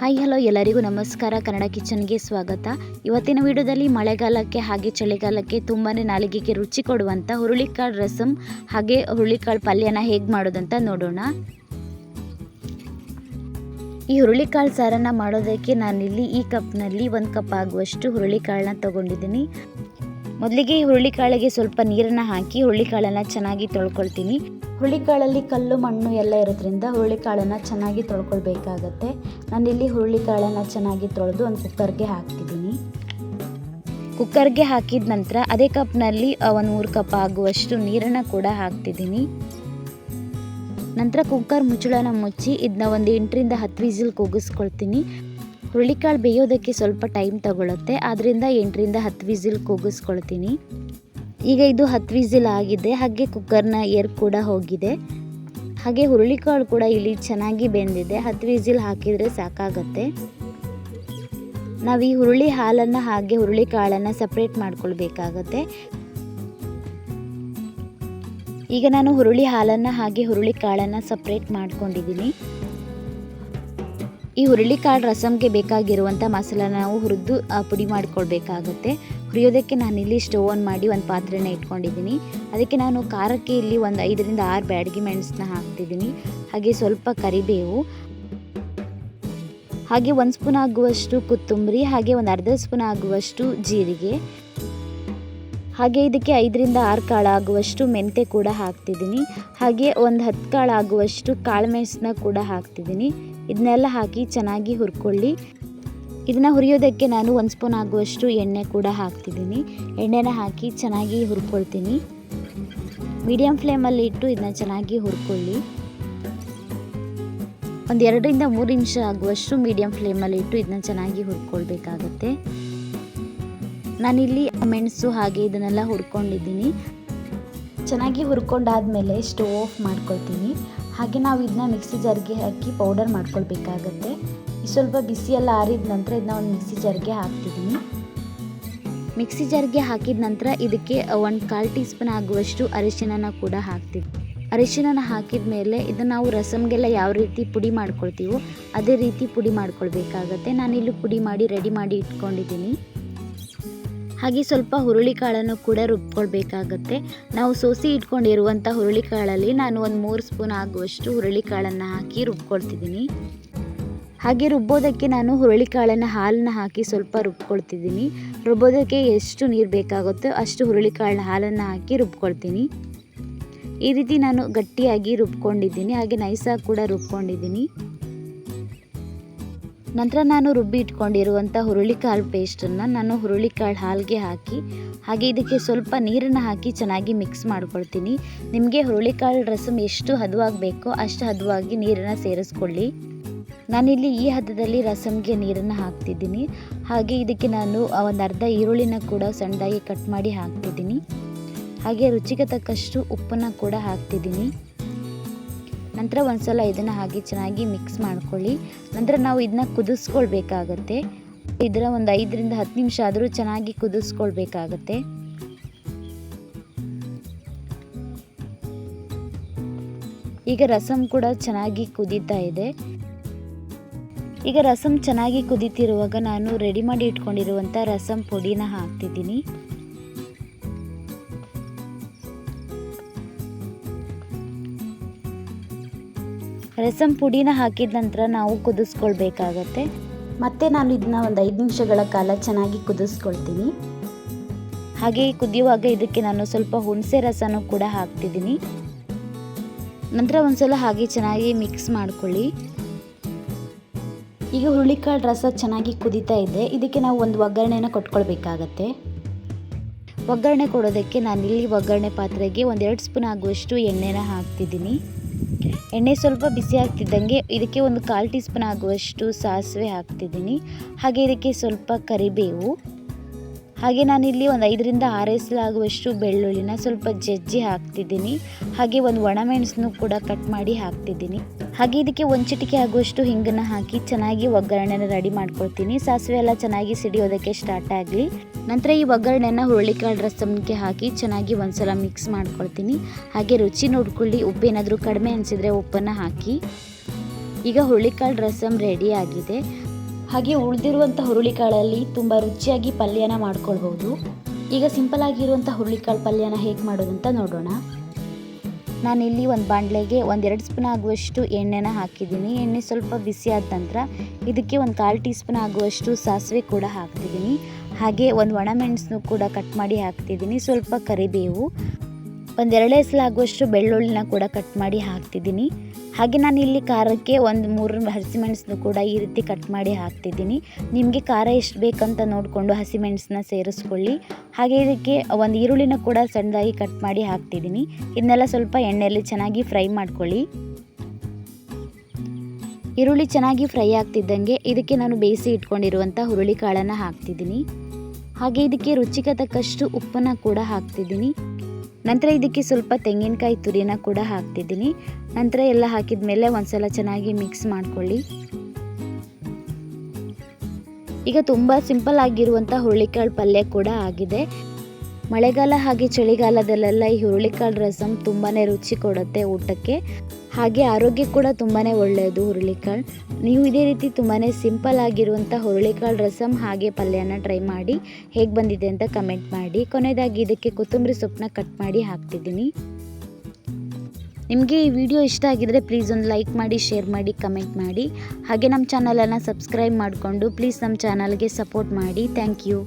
Hi, hello ಎಲ್ಲರಿಗೂ ನಮಸ್ಕಾರ. ಕನ್ನಡ ಕಿಚನ್ಗೆ ಸ್ವಾಗತ. ಇವತ್ತಿನ ವಿಡಿಯೋದಲ್ಲಿ ಮಳೆಗಾಲಕ್ಕೆ ಹಾಗೆ ಚಳಿಗಾಲಕ್ಕೆ ತುಂಬಾ ನಾಲಿಗೆಗೆ ರುಚಿ ಕೊಡುವಂಥ ಹುರುಳಿಕಾಳು ರಸಮ್ ಹಾಗೆ ಹುರುಳಿಕಾಳು ಪಲ್ಯನ ಹೇಗೆ ಮಾಡೋದಂತ ನೋಡೋಣ. ಈ ಹುರುಳಿಕಾಳು ಸಾರನ್ನು ಮಾಡೋದಕ್ಕೆ ನಾನಿಲ್ಲಿ ಈ ಕಪ್ನಲ್ಲಿ ಒಂದು ಕಪ್ ಆಗುವಷ್ಟು ಹುರುಳಿಕಾಳನ್ನ ತೊಗೊಂಡಿದ್ದೀನಿ. ಮೊದಲಿಗೆ ಹುರುಳಿಕಾಳಿಗೆ ಸ್ವಲ್ಪ ನೀರನ್ನು ಹಾಕಿ ಹುರುಳಿಕಾಳನ್ನು ಚೆನ್ನಾಗಿ ತೊಳ್ಕೊಳ್ತೀನಿ. ಹುರುಳಿಕಾಳಲ್ಲಿ ಕಲ್ಲು, ಮಣ್ಣು ಎಲ್ಲ ಇರೋದ್ರಿಂದ ಹುರುಳಿಕಾಳನ್ನು ಚೆನ್ನಾಗಿ ತೊಳ್ಕೊಳ್ಬೇಕಾಗತ್ತೆ. ನಾನಿಲ್ಲಿ ಹುರುಳಿಕಾಳನ್ನು ಚೆನ್ನಾಗಿ ತೊಳೆದು ಒಂದು ಕುಕ್ಕರ್ಗೆ ಹಾಕ್ತಿದ್ದೀನಿ. ಕುಕ್ಕರ್ಗೆ ಹಾಕಿದ ನಂತರ ಅದೇ ಕಪ್ನಲ್ಲಿ ಒಂದು ಮೂರು ಕಪ್ ಆಗುವಷ್ಟು ನೀರನ್ನು ಕೂಡ ಹಾಕ್ತಿದ್ದೀನಿ. ನಂತರ ಕುಕ್ಕರ್ ಮುಚ್ಚಳನ ಮುಚ್ಚಿ ಇದನ್ನ ಒಂದು ಎಂಟರಿಂದ ಹತ್ತು ವಿಸಿಲ್ ಕೂಗಿಸ್ಕೊಳ್ತೀನಿ ಹುರುಳಿಕಾಳು ಬೇಯೋದಕ್ಕೆ ಸ್ವಲ್ಪ ಟೈಮ್ ತಗೊಳ್ಳುತ್ತೆ ಆದ್ದರಿಂದ ಎಂಟರಿಂದ ಹತ್ತು ವಿಸಿಲ್ ಕೂಗಿಸ್ಕೊಳ್ತೀನಿ. ಈಗ ಇದು ಹತ್ತು ವಿಸಿಲ್ ಆಗಿದೆ. ಹಾಗೆ ಕುಕ್ಕರ್ನ ಏರ್ ಕೂಡ ಹೋಗಿದೆ. ಹಾಗೆ ಹುರುಳಿಕಾಳು ಕೂಡ ಇಲ್ಲಿ ಚೆನ್ನಾಗಿ ಬೆಂದಿದೆ. ಹತ್ತು ವಿಸಿಲ್ ಹಾಕಿದರೆ ಸಾಕಾಗತ್ತೆ. ನಾವು ಈ ಹುರುಳಿ ಹಾಲನ್ನು ಹಾಗೆ ಹುರುಳಿ ಕಾಳನ್ನು ಸಪ್ರೇಟ್ ಮಾಡ್ಕೊಳ್ಬೇಕಾಗತ್ತೆ. ಈಗ ನಾನು ಹುರುಳಿ ಹಾಲನ್ನು ಹಾಗೆ ಹುರುಳಿ ಕಾಳನ್ನು ಸಪ್ರೇಟ್ ಮಾಡ್ಕೊಂಡಿದ್ದೀನಿ ಈ ಹುರುಳಿಕಾಳು ರಸಮ್ಗೆ ಬೇಕಾಗಿರುವಂಥ ಮಸಾಲ ನಾವು ಹುರಿದು ಪುಡಿ ಮಾಡಿಕೊಳ್ಬೇಕಾಗುತ್ತೆ ಹುರಿಯೋದಕ್ಕೆ ನಾನಿಲ್ಲಿ ಸ್ಟವ್ ಆನ್ ಮಾಡಿ ಒಂದು ಪಾತ್ರೆನ ಇಟ್ಕೊಂಡಿದ್ದೀನಿ. ಅದಕ್ಕೆ ನಾನು ಖಾರಕ್ಕೆ ಇಲ್ಲಿ ಒಂದು ಐದರಿಂದ ಆರು ಬ್ಯಾಡಗಿ ಮೆಣಸನ್ನ ಹಾಕ್ತಿದ್ದೀನಿ. ಹಾಗೆ ಸ್ವಲ್ಪ ಕರಿಬೇವು. ಹಾಗೆ ಒಂದು ಸ್ಪೂನ್ ಆಗುವಷ್ಟು ಕೊತ್ತಂಬರಿ, ಹಾಗೆ ಒಂದು ಅರ್ಧ ಸ್ಪೂನ್ ಆಗುವಷ್ಟು ಜೀರಿಗೆ. ಹಾಗೆ ಇದಕ್ಕೆ ಐದರಿಂದ ಆರು ಕಾಳು ಆಗುವಷ್ಟು ಮೆಂತೆ ಕೂಡ ಹಾಕ್ತಿದ್ದೀನಿ. ಹಾಗೆ ಒಂದು ಹತ್ತು ಕಾಳು ಆಗುವಷ್ಟು ಕಾಳುಮೆಣಸನ್ನ ಕೂಡ ಹಾಕ್ತಿದ್ದೀನಿ. ಇದನ್ನೆಲ್ಲ ಹಾಕಿ ಚೆನ್ನಾಗಿ ಹುರ್ಕೊಳ್ಳಿ. ಇದನ್ನು ಹುರಿಯೋದಕ್ಕೆ ನಾನು ಒಂದು ಸ್ಪೂನ್ ಆಗುವಷ್ಟು ಎಣ್ಣೆ ಕೂಡ ಹಾಕ್ತಿದ್ದೀನಿ. ಎಣ್ಣೆನ ಹಾಕಿ ಚೆನ್ನಾಗಿ ಹುರ್ಕೊಳ್ತೀನಿ. ಮೀಡಿಯಮ್ ಫ್ಲೇಮಲ್ಲಿ ಇಟ್ಟು ಇದನ್ನ ಚೆನ್ನಾಗಿ ಹುರ್ಕೊಳ್ಳಿ. ಒಂದು ಎರಡರಿಂದ ಮೂರು ನಿಮಿಷ ಆಗುವಷ್ಟು ಮೀಡಿಯಮ್ ಫ್ಲೇಮಲ್ಲಿ ಇಟ್ಟು ಇದನ್ನ ಚೆನ್ನಾಗಿ ಹುರ್ಕೊಳ್ಬೇಕಾಗತ್ತೆ. ನಾನಿಲ್ಲಿ ಮೆಣಸು ಹಾಗೆ ಇದನ್ನೆಲ್ಲ ಹುರ್ಕೊಂಡಿದ್ದೀನಿ. ಚೆನ್ನಾಗಿ ಹುರ್ಕೊಂಡಾದ್ಮೇಲೆ ಸ್ಟವ್ ಆಫ್ ಮಾಡ್ಕೊಳ್ತೀನಿ. ಹಾಗೆ ನಾವು ಇದನ್ನ ಮಿಕ್ಸಿ ಜಾರ್ಗೆ ಹಾಕಿ ಪೌಡರ್ ಮಾಡ್ಕೊಳ್ಬೇಕಾಗತ್ತೆ. ಸ್ವಲ್ಪ ಬಿಸಿ ಎಲ್ಲ ಆರಿದ ನಂತರ ಇದನ್ನ ಒಂದು ಮಿಕ್ಸಿ ಜಾರ್ಗೆ ಹಾಕ್ತಿದ್ದೀನಿ ಮಿಕ್ಸಿ ಜಾರ್ಗೆ ಹಾಕಿದ ನಂತರ ಇದಕ್ಕೆ ಒಂದು ಕಾಲು ಟೀ ಸ್ಪೂನ್ ಆಗುವಷ್ಟು ಅರಿಶಿಣನ ಕೂಡ ಹಾಕ್ತೀವಿ ಅರಿಶಿಣನ ಹಾಕಿದ ಮೇಲೆ ಇದನ್ನು ನಾವು ರಸಮ್ಗೆಲ್ಲ ಯಾವ ರೀತಿ ಪುಡಿ ಮಾಡ್ಕೊಳ್ತೀವೋ ಅದೇ ರೀತಿ ಪುಡಿ ಮಾಡ್ಕೊಳ್ಬೇಕಾಗತ್ತೆ. ನಾನಿಲ್ಲಿ ಪುಡಿ ಮಾಡಿ ರೆಡಿ ಮಾಡಿ ಇಟ್ಕೊಂಡಿದ್ದೀನಿ ಹಾಗೆ ಸ್ವಲ್ಪ ಹುರುಳಿಕಾಳನ್ನು ಕೂಡ ರುಬ್ಕೊಳ್ಬೇಕಾಗತ್ತೆ. ನಾವು ಸೋಸಿ ಇಟ್ಕೊಂಡಿರುವಂಥ ಹುರುಳಿಕಾಳಲ್ಲಿ ನಾನು ಒಂದು ಮೂರು ಸ್ಪೂನ್ ಆಗುವಷ್ಟು ಹುರುಳಿಕಾಳನ್ನು ಹಾಕಿ ರುಬ್ಕೊಳ್ತಿದ್ದೀನಿ. ಹಾಗೆ ರುಬ್ಬೋದಕ್ಕೆ ನಾನು ಹುರುಳಿಕಾಳನ್ನು ಹಾಲನ್ನ ಹಾಕಿ ಸ್ವಲ್ಪ ರುಬ್ಕೊಳ್ತಿದ್ದೀನಿ. ರುಬ್ಬೋದಕ್ಕೆ ಎಷ್ಟು ನೀರು ಬೇಕಾಗುತ್ತೋ ಅಷ್ಟು ಹುರುಳಿಕಾಳನ್ನ ಹಾಲನ್ನು ಹಾಕಿ ರುಬ್ಕೊಳ್ತೀನಿ. ಈ ರೀತಿ ನಾನು ಗಟ್ಟಿಯಾಗಿ ರುಬ್ಕೊಂಡಿದ್ದೀನಿ. ಹಾಗೆ ನೈಸಾಗಿ ಕೂಡ ರುಬ್ಕೊಂಡಿದ್ದೀನಿ. ನಂತರ ನಾನು ರುಬ್ಬಿ ಇಟ್ಕೊಂಡಿರುವಂಥ ಹುರುಳಿಕಾಳು ಪೇಸ್ಟನ್ನು ನಾನು ಹುರುಳಿಕಾಳು ಹಾಲಿಗೆ ಹಾಕಿ, ಹಾಗೆ ಇದಕ್ಕೆ ಸ್ವಲ್ಪ ನೀರನ್ನು ಹಾಕಿ ಚೆನ್ನಾಗಿ ಮಿಕ್ಸ್ ಮಾಡ್ಕೊಳ್ತೀನಿ. ನಿಮಗೆ ಹುರುಳಿಕಾಳು ರಸಮ್ ಎಷ್ಟು ಹದವಾಗಬೇಕೋ ಅಷ್ಟು ಹದವಾಗಿ ನೀರನ್ನು ಸೇರಿಸ್ಕೊಳ್ಳಿ. ನಾನಿಲ್ಲಿ ಈ ಹದದಲ್ಲಿ ರಸಮ್ಗೆ ನೀರನ್ನು ಹಾಕ್ತಿದ್ದೀನಿ. ಹಾಗೆ ಇದಕ್ಕೆ ನಾನು ಒಂದು ಅರ್ಧ ಈರುಳ್ಳಿನ ಕೂಡ ಸಣ್ಣದಾಗಿ ಕಟ್ ಮಾಡಿ ಹಾಕ್ತಿದ್ದೀನಿ. ಹಾಗೆ ರುಚಿಗೆ ತಕ್ಕಷ್ಟು ಉಪ್ಪನ್ನು ಕೂಡ ಹಾಕ್ತಿದ್ದೀನಿ. ನಂತರ ಒಂದು ಸಲ ಇದನ್ನು ಹಾಕಿ ಚೆನ್ನಾಗಿ ಮಿಕ್ಸ್ ಮಾಡ್ಕೊಳ್ಳಿ. ನಂತರ ನಾವು ಇದನ್ನ ಕುದಿಸ್ಕೊಳ್ಬೇಕಾಗತ್ತೆ. ಇದರ ಒಂದು ಐದರಿಂದ ಹತ್ತು ನಿಮಿಷ ಆದರೂ ಚೆನ್ನಾಗಿ ಕುದಿಸ್ಕೊಳ್ಬೇಕಾಗತ್ತೆ. ಈಗ ರಸಮ್ ಕೂಡ ಚೆನ್ನಾಗಿ ಕುದೀತಾ ಇದೆ. ಈಗ ರಸಂ ಚೆನ್ನಾಗಿ ಕುದೀತಿರುವಾಗ ನಾನು ರೆಡಿ ಮಾಡಿ ಇಟ್ಕೊಂಡಿರುವಂಥ ರಸಂ ಪುಡಿನ ಹಾಕ್ತಿದ್ದೀನಿ. ರಸಮ್ ಪುಡಿನ ಹಾಕಿದ ನಂತರ ನಾವು ಕುದಿಸ್ಕೊಳ್ಬೇಕಾಗತ್ತೆ. ಮತ್ತೆ ನಾನು ಇದನ್ನ ಒಂದು ಐದು ನಿಮಿಷಗಳ ಕಾಲ ಚೆನ್ನಾಗಿ ಕುದಿಸ್ಕೊಳ್ತೀನಿ. ಹಾಗೆ ಕುದಿಯುವಾಗ ಇದಕ್ಕೆ ನಾನು ಸ್ವಲ್ಪ ಹುಣಸೆ ರಸನೂ ಕೂಡ ಹಾಕ್ತಿದ್ದೀನಿ. ನಂತರ ಒಂದ್ಸಲ ಹಾಗೆ ಚೆನ್ನಾಗಿ ಮಿಕ್ಸ್ ಮಾಡ್ಕೊಳ್ಳಿ. ಈಗ ಹುರುಳಿಕಾಳು ರಸ ಚೆನ್ನಾಗಿ ಕುದೀತಾ ಇದೆ. ಇದಕ್ಕೆ ನಾವು ಒಂದು ಒಗ್ಗರಣೆನ ಕೊಟ್ಕೊಳ್ಬೇಕಾಗತ್ತೆ. ಒಗ್ಗರಣೆ ಕೊಡೋದಕ್ಕೆ ನಾನಿಲ್ಲಿ ಒಗ್ಗರಣೆ ಪಾತ್ರೆಗೆ ಒಂದೆರಡು ಸ್ಪೂನ್ ಆಗುವಷ್ಟು ಎಣ್ಣೆನ ಹಾಕ್ತಿದ್ದೀನಿ. ಎಣ್ಣೆ ಸ್ವಲ್ಪ ಬಿಸಿ ಆಗ್ತಿದ್ದಂಗೆ ಇದಕ್ಕೆ ಒಂದು ಕಾಲು ಟೀ ಸ್ಪೂನ್ ಆಗುವಷ್ಟು ಸಾಸಿವೆ ಹಾಕ್ತಿದ್ದೀನಿ. ಹಾಗೆ ಇದಕ್ಕೆ ಸ್ವಲ್ಪ ಕರಿಬೇವು. ಹಾಗೆ ನಾನಿಲ್ಲಿ ಒಂದು ಐದರಿಂದ ಆರು ಎಸಲಾಗುವಷ್ಟು ಬೆಳ್ಳುಳ್ಳಿನ ಸ್ವಲ್ಪ ಜಜ್ಜಿ ಹಾಕ್ತಿದ್ದೀನಿ. ಹಾಗೆ ಒಂದು ಒಣಮೆಣಸನ್ನು ಕೂಡ ಕಟ್ ಮಾಡಿ ಹಾಕ್ತಿದ್ದೀನಿ. ಹಾಗೆ ಇದಕ್ಕೆ ಒಂದು ಚಿಟಿಕೆ ಆಗುವಷ್ಟು ಹಿಂಗನ್ನು ಹಾಕಿ ಚೆನ್ನಾಗಿ ಒಗ್ಗರಣೆನ ರೆಡಿ ಮಾಡ್ಕೊಳ್ತೀನಿ. ಸಾಸಿವೆ ಎಲ್ಲ ಚೆನ್ನಾಗಿ ಸಿಡಿಯೋದಕ್ಕೆ ಸ್ಟಾರ್ಟ್ ಆಗಲಿ. ನಂತರ ಈ ಒಗ್ಗರಣೆನ ಹುರುಳಿಕಾಳು ರಸಮ್ಗೆ ಹಾಕಿ ಚೆನ್ನಾಗಿ ಒಂದ್ಸಲ ಮಿಕ್ಸ್ ಮಾಡ್ಕೊಳ್ತೀನಿ. ಹಾಗೆ ರುಚಿ ನೋಡ್ಕೊಳ್ಳಿ. ಉಪ್ಪೇನಾದರೂ ಕಡಿಮೆ ಅನಿಸಿದರೆ ಉಪ್ಪನ್ನು ಹಾಕಿ. ಈಗ ಹುರುಳಿಕಾಳು ರಸಮ್ ರೆಡಿ ಆಗಿದೆ. ಹಾಗೆ ಉಳಿದಿರುವಂಥ ಹುರುಳಿಕಾಳಲ್ಲಿ ತುಂಬ ರುಚಿಯಾಗಿ ಪಲ್ಯನ ಮಾಡ್ಕೊಳ್ಬೋದು ಈಗ ಸಿಂಪಲ್ ಆಗಿರುವಂಥ ಹುರುಳಿಕಾಳು ಪಲ್ಯನ ಹೇಗೆ ಮಾಡೋದು ಅಂತ ನೋಡೋಣ. ನಾನಿಲ್ಲಿ ಒಂದು ಬಾಣಲೆಗೆ ಒಂದೆರಡು ಸ್ಪೂನ್ ಆಗುವಷ್ಟು ಎಣ್ಣೆನ ಹಾಕಿದ್ದೀನಿ. ಎಣ್ಣೆ ಸ್ವಲ್ಪ ಬಿಸಿ ಆದ ನಂತರ ಇದಕ್ಕೆ ಒಂದು ಕಾಲು ಟೀ ಸ್ಪೂನ್ ಆಗುವಷ್ಟು ಸಾಸಿವೆ ಕೂಡ ಹಾಕ್ತಿದ್ದೀನಿ. ಹಾಗೆ ಒಂದು ಒಣಮೆಣಸನ್ನು ಕೂಡ ಕಟ್ ಮಾಡಿ ಹಾಕ್ತಿದ್ದೀನಿ. ಸ್ವಲ್ಪ ಕರಿಬೇವು ಒಂದೆರಡು ಎಸಲಾಗುವಷ್ಟು ಬೆಳ್ಳುಳ್ಳಿನ ಕೂಡ ಕಟ್ ಮಾಡಿ ಹಾಕ್ತಿದ್ದೀನಿ. ಹಾಗೆ ನಾನು ಇಲ್ಲಿ ಖಾರಕ್ಕೆ ಒಂದು ಮೂರು ಹಸಿಮೆಣಸನ್ನು ಕೂಡ ಈ ರೀತಿ ಕಟ್ ಮಾಡಿ ಹಾಕ್ತಿದ್ದೀನಿ. ನಿಮಗೆ ಖಾರ ಎಷ್ಟು ಬೇಕಂತ ನೋಡಿಕೊಂಡು ಹಸಿಮೆಣಸನ್ನ ಸೇರಿಸ್ಕೊಳ್ಳಿ. ಹಾಗೆ ಇದಕ್ಕೆ ಒಂದು ಈರುಳ್ಳಿನ ಕೂಡ ಸಣ್ಣದಾಗಿ ಕಟ್ ಮಾಡಿ ಹಾಕ್ತಿದ್ದೀನಿ. ಇದನ್ನೆಲ್ಲ ಸ್ವಲ್ಪ ಎಣ್ಣೆಯಲ್ಲಿ ಚೆನ್ನಾಗಿ ಫ್ರೈ ಮಾಡ್ಕೊಳ್ಳಿ. ಈರುಳ್ಳಿ ಚೆನ್ನಾಗಿ ಫ್ರೈ ಆಗ್ತಿದ್ದಂಗೆ ಇದಕ್ಕೆ ನಾನು ಬೇಯಿಸಿ ಇಟ್ಕೊಂಡಿರುವಂಥ ಹುರುಳಿ ಕಾಳನ್ನು ಹಾಕ್ತಿದ್ದೀನಿ. ಹಾಗೆ ಇದಕ್ಕೆ ರುಚಿಗೆ ತಕ್ಕಷ್ಟು ಉಪ್ಪನ್ನು ಕೂಡ ಹಾಕ್ತಿದ್ದೀನಿ. ನಂತರ ಇದಕ್ಕೆ ಸ್ವಲ್ಪ ತೆಂಗಿನಕಾಯಿ ತುರಿನ ಕೂಡ ಹಾಕ್ತಿದ್ದೀನಿ. ನಂತರ ಎಲ್ಲ ಹಾಕಿದ ಮೇಲೆ ಒಂದ್ಸಲ ಚೆನ್ನಾಗಿ ಮಿಕ್ಸ್ ಮಾಡ್ಕೊಳ್ಳಿ. ಈಗ ತುಂಬ ಸಿಂಪಲ್ ಆಗಿರುವಂಥ ಹುರುಳಿಕಾಳು ಪಲ್ಯ ಕೂಡ ಆಗಿದೆ. ಮಳೆಗಾಲ ಹಾಗೆ ಚಳಿಗಾಲದಲ್ಲೆಲ್ಲ ಈ ಹುರುಳಿಕಾಳು ರಸಂ ತುಂಬಾ ರುಚಿ ಕೊಡುತ್ತೆ ಊಟಕ್ಕೆ. ಹಾಗೆ ಆರೋಗ್ಯ ಕೂಡ ತುಂಬಾ ಒಳ್ಳೆಯದು ಹುರುಳಿಕಾಳು. ನೀವು ಇದೇ ರೀತಿ ತುಂಬಾ ಸಿಂಪಲ್ ಆಗಿರುವಂಥ ಹುರುಳಿಕಾಳು ರಸಮ್ ಹಾಗೆ ಪಲ್ಯನ ಟ್ರೈ ಮಾಡಿ, ಹೇಗೆ ಬಂದಿದೆ ಅಂತ ಕಮೆಂಟ್ ಮಾಡಿ. ಕೊನೆಯದಾಗಿ ಇದಕ್ಕೆ ಕೊತ್ತಂಬರಿ ಸೊಪ್ಪನ್ನ ಕಟ್ ಮಾಡಿ ಹಾಕ್ತಿದ್ದೀನಿ. ನಿಮಗೆ ಈ ವಿಡಿಯೋ ಇಷ್ಟ ಆಗಿದರೆ ಪ್ಲೀಸ್ ಒಂದು ಲೈಕ್ ಮಾಡಿ, ಶೇರ್ ಮಾಡಿ, ಕಮೆಂಟ್ ಮಾಡಿ. ಹಾಗೆ ನಮ್ಮ ಚಾನಲನ್ನು ಸಬ್ಸ್ಕ್ರೈಬ್ ಮಾಡಿಕೊಂಡು ಪ್ಲೀಸ್ ನಮ್ಮ ಚಾನಲ್ಗೆ ಸಪೋರ್ಟ್ ಮಾಡಿ. Thank you.